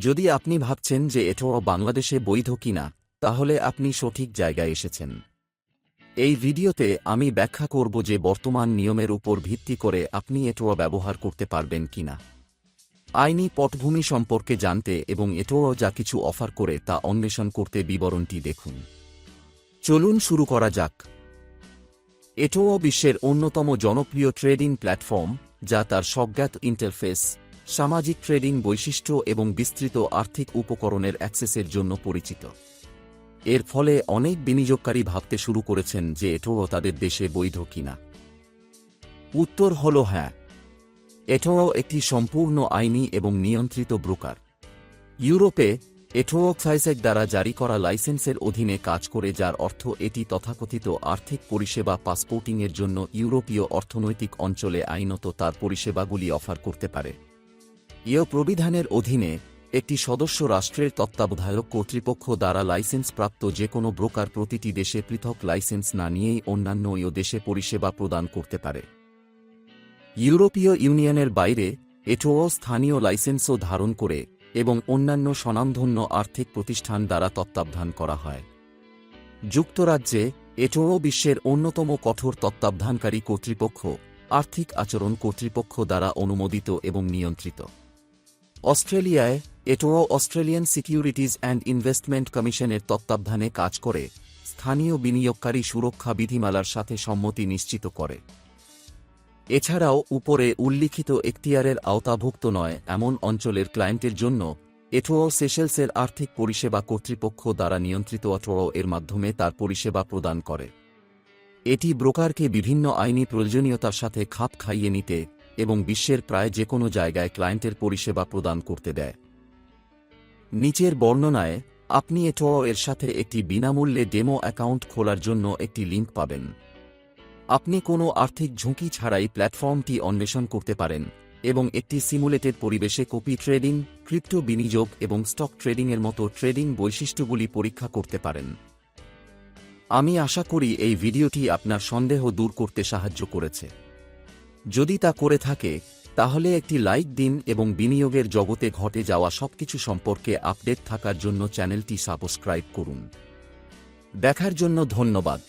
যদি আপনি ভাবছেন যে এটাও বাংলাদেশে বৈধ কিনা, তাহলে আপনি সঠিক জায়গায় এসেছেন। এই ভিডিওতে আমি ব্যাখ্যা করব যে বর্তমান নিয়মের উপর ভিত্তি করে আপনি এটোয়া ব্যবহার করতে পারবেন কিনা। আইনি পটভূমি সম্পর্কে জানতে এবং এটোও যা কিছু অফার করে তা অন্বেষণ করতে বিবরণটি দেখুন। চলুন শুরু করা যাক। এটোও বিশ্বের অন্যতম জনপ্রিয় ট্রেডিং প্ল্যাটফর্ম যা তার স্বজ্ঞাত ইন্টারফেস সামাজিক ট্রেডিং বৈশিষ্ট্য এবং বিস্তৃত আর্থিক উপকরণের অ্যাক্সেসের জন্য পরিচিত। এর ফলে অনেক বিনিয়োগকারী ভাবতে শুরু করেছেন যে এটোও তাদের দেশে বৈধ কিনা। উত্তর হল হ্যাঁ। এটোও একটি সম্পূর্ণ আইনি এবং নিয়ন্ত্রিত ব্রোকার। ইউরোপে এটোও সাইসেক দ্বারা জারি করা লাইসেন্সের অধীনে কাজ করে, যার অর্থ এটি তথাকথিত আর্থিক পরিষেবা পাসপোর্টিংয়ের জন্য ইউরোপীয় অর্থনৈতিক অঞ্চলে আইনত তার পরিষেবাগুলি অফার করতে পারে। ইয় প্রবিধানের অধীনে একটি সদস্য রাষ্ট্রের তত্ত্বাবধায়ক কর্তৃপক্ষ দ্বারা লাইসেন্সপ্রাপ্ত যে কোনো ব্রোকার প্রতিটি দেশে পৃথক লাইসেন্স না নিয়েই অন্যান্য ইয় দেশে পরিষেবা প্রদান করতে পারে। ইউরোপীয় ইউনিয়নের বাইরে এটোও স্থানীয় লাইসেন্সও ধারণ করে এবং অন্যান্য স্বনামধন্য আর্থিক প্রতিষ্ঠান দ্বারা তত্ত্বাবধান করা হয়। যুক্তরাজ্যে এটোও বিশ্বের অন্যতম কঠোর তত্ত্বাবধানকারী কর্তৃপক্ষ আর্থিক আচরণ কর্তৃপক্ষ দ্বারা অনুমোদিত এবং নিয়ন্ত্রিত। অস্ট্রেলিয়ায় এটোও অস্ট্রেলিয়ান সিকিউরিটিজ অ্যান্ড ইনভেস্টমেন্ট কমিশনের তত্ত্বাবধানে কাজ করে স্থানীয় বিনিয়োগকারী সুরক্ষা বিধিমালার সাথে সম্মতি নিশ্চিত করে। এছাড়াও উপরে উল্লিখিত এখতিয়ারের আওতাভুক্ত নয় এমন অঞ্চলের ক্লায়েন্টের জন্য এটোও সেশেলসের আর্থিক পরিষেবা কর্তৃপক্ষ দ্বারা নিয়ন্ত্রিত অটোও এর মাধ্যমে তার পরিষেবা প্রদান করে। এটি ব্রোকারকে বিভিন্ন আইনি প্রয়োজনীয়তার সাথে খাপ খাইয়ে নিতে এবং বিশ্বের প্রায় যে কোনো জায়গায় ক্লায়েন্টের পরিষেবা প্রদান করতে দেয়। নিচের বর্ণনায়, আপনি এটোও এর সাথে একটি বিনামূল্যে ডেমো অ্যাকাউন্ট খোলার জন্য একটি লিঙ্ক পাবেন। আপনি কোনো আর্থিক ঝুঁকি ছাড়াই প্ল্যাটফর্মটি অন্বেষণ করতে পারেন এবং একটি সিমুলেটেড পরিবেশে কপি ট্রেডিং, ক্রিপ্টো বিনিয়োগ এবং স্টক ট্রেডিংয়ের মতো ট্রেডিং বৈশিষ্ট্যগুলি পরীক্ষা করতে পারেন। আমি আশা করি এই ভিডিওটি আপনার সন্দেহ দূর করতে সাহায্য করেছে। যদি তা করে থাকে, তাহলে একটি লাইক দিন এবং বিনিয়োগের জগতে ঘটে যাওয়া সবকিছু সম্পর্কে আপডেট থাকার জন্য চ্যানেলটি সাবস্ক্রাইব করুন। দেখার জন্য ধন্যবাদ।